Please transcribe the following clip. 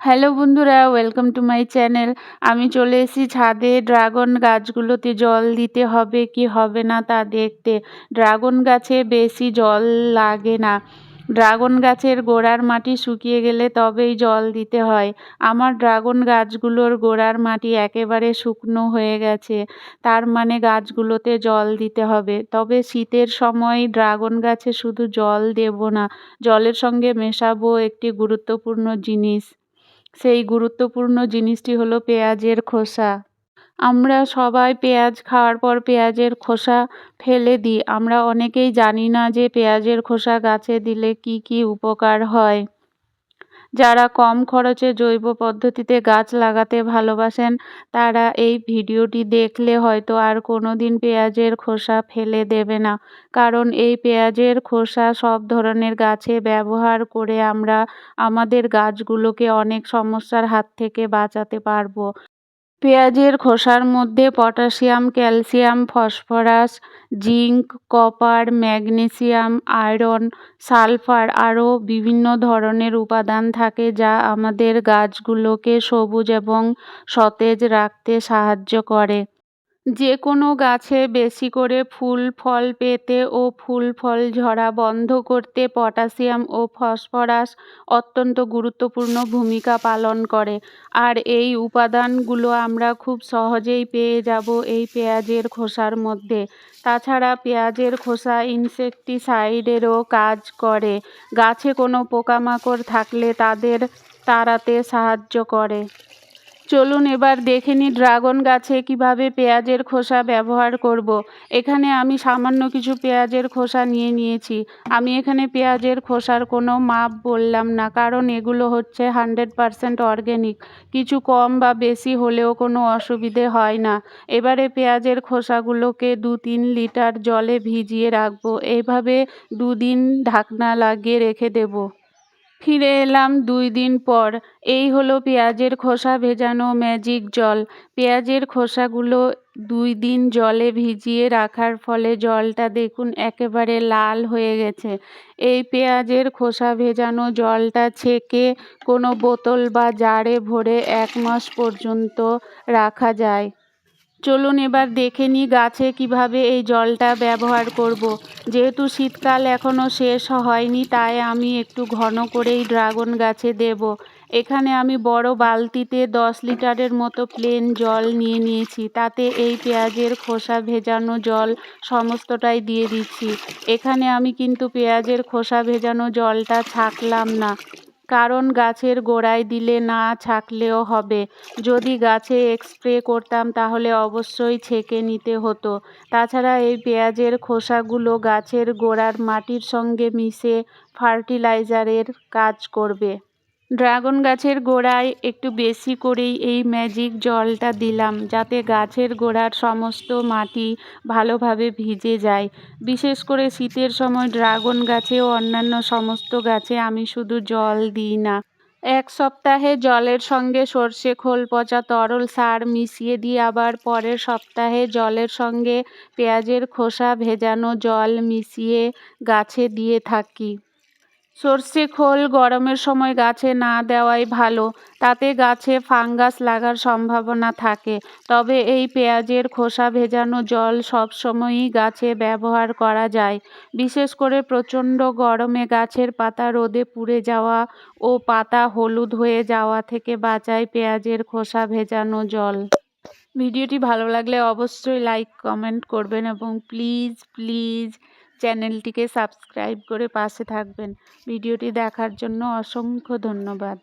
Hello বন্ধুরা welcome to my channel আমি চলে এসেছি ছাদে। ড্রাগন গাছগুলোতে জল দিতে হবে কি হবে না তা দেখতে। ড্রাগন গাছে বেশি জল লাগে না। ড্রাগন গাছের গোড়ার মাটি শুকিয়ে গেলে তবেই জল দিতে হয়। আমার ড্রাগন গাছগুলোর গোড়ার মাটি একেবারে শুকনো হয়ে গেছে। তার মানে গাছগুলোতে জল দিতে হবে। তবে শীতের সময় ড্রাগন গাছে শুধু জল দেব না, জলের সঙ্গে মেশাবো একটি গুরুত্বপূর্ণ জিনিস। সেই গুরুত্বপূর্ণ জিনিসটি হলো পেঁয়াজের খোসা। আমরা সবাই পেঁয়াজ খাওয়ার পর পেঁয়াজের খোসা ফেলে দিই। আমরা অনেকেই জানি না যে পেঁয়াজের খোসা গাছে দিলে কী কী উপকার হয়। যারা কম খরচে জৈব পদ্ধতিতে গাছ লাগাতে ভালোবাসেন, তারা এই ভিডিওটি দেখলে হয়তো আর কোনো দিন পেঁয়াজের খোসা ফেলে দেবে না। কারণ এই পেঁয়াজের খোসা সব ধরনের গাছে ব্যবহার করে আমরা আমাদের গাছগুলোকে অনেক সমস্যার হাত থেকে বাঁচাতে পারব। পেঁয়াজের খোসার মধ্যে potassium, calcium, phosphorus, zinc, copper, magnesium, iron, sulphur আরও বিভিন্ন ধরনের উপাদান থাকে যা আমাদের গাছগুলোকে সবুজ এবং সতেজ রাখতে সাহায্য করে। যে কোনো গাছে বেশি করে ফুল, ফল পেতে ও ফুল, ফল ঝরা বন্ধ করতে পটাশিয়াম ও ফসফরাস অত্যন্ত গুরুত্বপূর্ণ ভূমিকা পালন করে। আর এই উপাদানগুলো আমরা খুব সহজেই পেয়ে যাব এই পেঁয়াজের খোসার মধ্যে। তাছাড়া পেঁয়াজের খোসা ইনসেকটিসাইডেরও কাজ করে। গাছে কোনো পোকামাকড় থাকলে তাদের তাড়াতে সাহায্য করে। চলুন এবার দেখে নিই ড্রাগন গাছে কীভাবে পেঁয়াজের খোসা ব্যবহার করব। এখানে আমি সামান্য কিছু পেঁয়াজের খোসা নিয়ে নিয়েছি। আমি এখানে পেঁয়াজের খোসার কোনো মাপ বললাম না, কারণ এগুলো হচ্ছে হান্ড্রেড পারসেন্ট অর্গ্যানিক। কিছু কম বা বেশি হলেও কোনো অসুবিধে হয় না। এবারে পেঁয়াজের খোসাগুলোকে দু তিন লিটার জলে ভিজিয়ে রাখব। এইভাবে দুদিন ঢাকনা লাগিয়ে রেখে দেবো। ফিরে এলাম দুই দিন পর। এই হলো পেঁয়াজের খোসা ভেজানো ম্যাজিক জল। পেঁয়াজের খোসাগুলো দুই দিন জলে ভিজিয়ে রাখার ফলে জলটা দেখুন একেবারে লাল হয়ে গেছে। এই পেঁয়াজের খোসা ভেজানো জলটা ছেঁকে কোনো বোতল বা জারে ভরে এক মাস পর্যন্ত রাখা যায়। চলুন এবার দেখে নিই গাছে কীভাবে এই জলটা ব্যবহার করব। যেহেতু শীতকাল এখনও শেষ হয়নি, তাই আমি একটু ঘন করেই ড্রাগন গাছে দেব। এখানে আমি বড় বালতিতে দশ লিটারের মতো প্লেন জল নিয়ে নিয়েছি। তাতে এই পেঁয়াজের খোসা ভেজানো জল সমস্তটাই দিয়ে দিচ্ছি। এখানে আমি কিন্তু পেঁয়াজের খোসা ভেজানো জলটা ছাকলাম না। কারণ গাছের গোড়ায় দিলে না ছাকলেও হবে। যদি গাছে এক্সপ্রে করতাম তাহলে অবশ্যই ছেঁকে নিতে হতো। তাছাড়া এই পেঁয়াজের খোসাগুলো গাছের গোড়ার মাটির সঙ্গে মিশে ফার্টিলাইজারের কাজ করবে। ড্রাগন গাছের গোড়ায় একটু বেশি করেই এই ম্যাজিক জলটা দিলাম, যাতে গাছের গোড়ার সমস্ত মাটি ভালোভাবে ভিজে যায়। বিশেষ করে শীতের সময় ড্রাগন গাছে ও অন্যান্য সমস্ত গাছে আমি শুধু জল দিই না। এক সপ্তাহে জলের সঙ্গে সর্ষে খোল, পচা তরল সার মিশিয়ে দিয়ে আবার পরের সপ্তাহে জলের সঙ্গে পেঁয়াজের খোসা ভেজানো জল মিশিয়ে গাছে দিয়ে থাকি। সর্ষে খোল গরমের সময় গাছে না দেওয়াই ভালো, তাতে গাছে ফাঙ্গাস লাগার সম্ভাবনা থাকে। তবে এই পেঁয়াজের খোসা ভেজানো জল সব সময়ই গাছে ব্যবহার করা যায়। বিশেষ করে প্রচণ্ড গরমে গাছের পাতা রোদে পুড়ে যাওয়া ও পাতা হলুদ হয়ে যাওয়া থেকে বাঁচায় পেঁয়াজের খোসা ভেজানো জল। ভিডিওটি ভালো লাগলে অবশ্যই লাইক, কমেন্ট করবেন এবং প্লিজ প্লিজ চ্যানেলটিকে সাবস্ক্রাইব করে পাশে থাকবেন। ভিডিওটি দেখার জন্য অসংখ্য ধন্যবাদ।